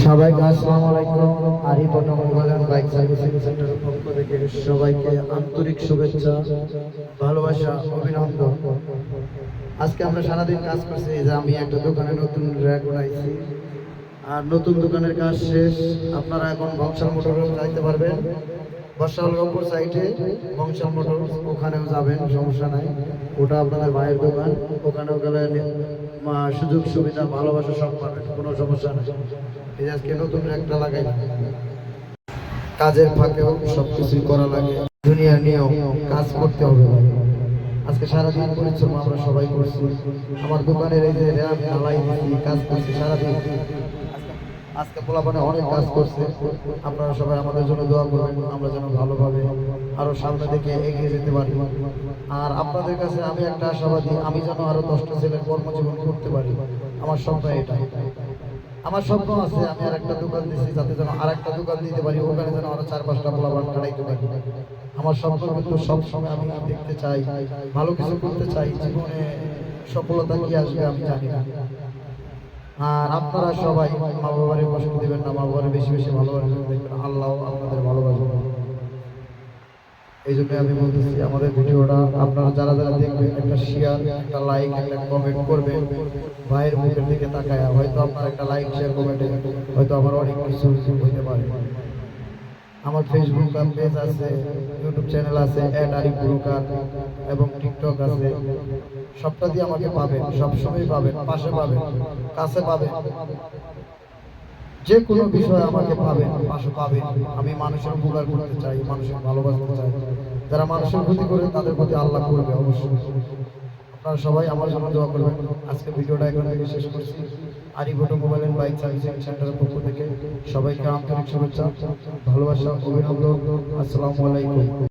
সবাইকে আসসালামু আলাইকুম। আরিফ অটোমোবাইল বাইক সার্ভিসিং সেন্টারের পক্ষ থেকে সবাইকে আন্তরিক শুভেচ্ছা, ভালোবাসা, অভিনন্দন। আজকে আমরা সারাদিন কাজ করছি যে আমি একটা দোকানে নতুন র্যাক বানাইছি। আর নতুন দোকানের কাজ শেষ। আপনারা এখন বংশাল মোটর যাইতে পারবেন। বর্ষাল রংপুর সাইডে বংশাল মোটর ওখানেও যাবেন, সমস্যা নাই। ওটা আপনাদের ভাইয়ের দোকান। ওখানেও গেলে সুযোগ, সুবিধা, ভালোবাসা সব পাবেন, কোনো সমস্যা নেই। এই আজকে নতুন একটা লাগাই কাজের ফাঁকেও সব কিছুই করা লাগে। দুনিয়ার নিয়ম, কাজ করতে হবে। আজকে সারাদিন পরিশ্রম আমরা সবাই করছি। আমার দোকানের এই যে র্যাম, ঢালাই কাজ করছি সারাদিন। আজকে পোলাপানে অনেক কাজ করছে। আপনারা সবাই আমাদের জন্য দোয়া করবেন, আমরা যেন ভালোভাবে আরও সামনে দিকে এগিয়ে যেতে পারি। আর আপনাদের কাছে আমি একটা আশাবাদী, আমি যেন আরও দশটা ছেলের কর্মজীবন করতে পারি। আমার স্বপ্ন এটা আমার স্বপ্ন আছে, আমি আর একটা দোকান দিচ্ছি যাতে যেন আর একটা দোকান দিতে পারি, ওখানে যেন আরও চার পাঁচটা পোলাপান খাড়াইতে পারি। আমার স্বপ্ন কিন্তু সবসময় আমি দেখতে চাই, ভালো কিছু করতে চাই, জীবনে সফলতা কি আসবে আমি জানি না। আর আপনারা সবাই মা বাবারে কষ্ট দিবেন না মা বেশি বেশি ভালোবাসবেন, দেখবেন আল্লাহ আপনাদের ভালোবাসবেন। এই জন্য আমি বলতেছি, আমাদের ভিডিওটা আপনারা যারা যারা দেখবেন, একটা শেয়ার একটা লাইক একটা কমেন্ট করবেন, ভাইয়ের মুখের দিকে তাকায়, হয়তো আপনার একটা লাইক শেয়ার কমেন্টে হয়তো আমার অনেক কিছু হইতে পারে। আমার ফেসবুক পেজ আছে ইউটিউব চ্যানেল আছে অ্যাড আরিফ গুরুকার এবং টিকটক আছে। সবটা দিয়ে আমাকে পাবেন সবসময় পাবেন, পাশে পাবেন, কাছে পাবেন। যে কোনো বিষয়ে আমাকে পাবেন, পাশে পাবেন। আমি মানুষের উপকার করতে চাই, মানুষের ভালোবাসতে চাই। যারা মানুষের ক্ষতি করে, তাদের প্রতি আল্লাহ করবে, অবশ্যই। আপনারা সবাই আমার জন্য দোয়া করবেন। আজকে ভিডিওটা এখন থেকে শেষ করছি। Arif mobile and bike servicing সেন্টারের পক্ষ থেকে সবাইকে আন্তরিক শুভেচ্ছা, ভালোবাসা, অভিনন্দন। আসসালামু আলাইকুম।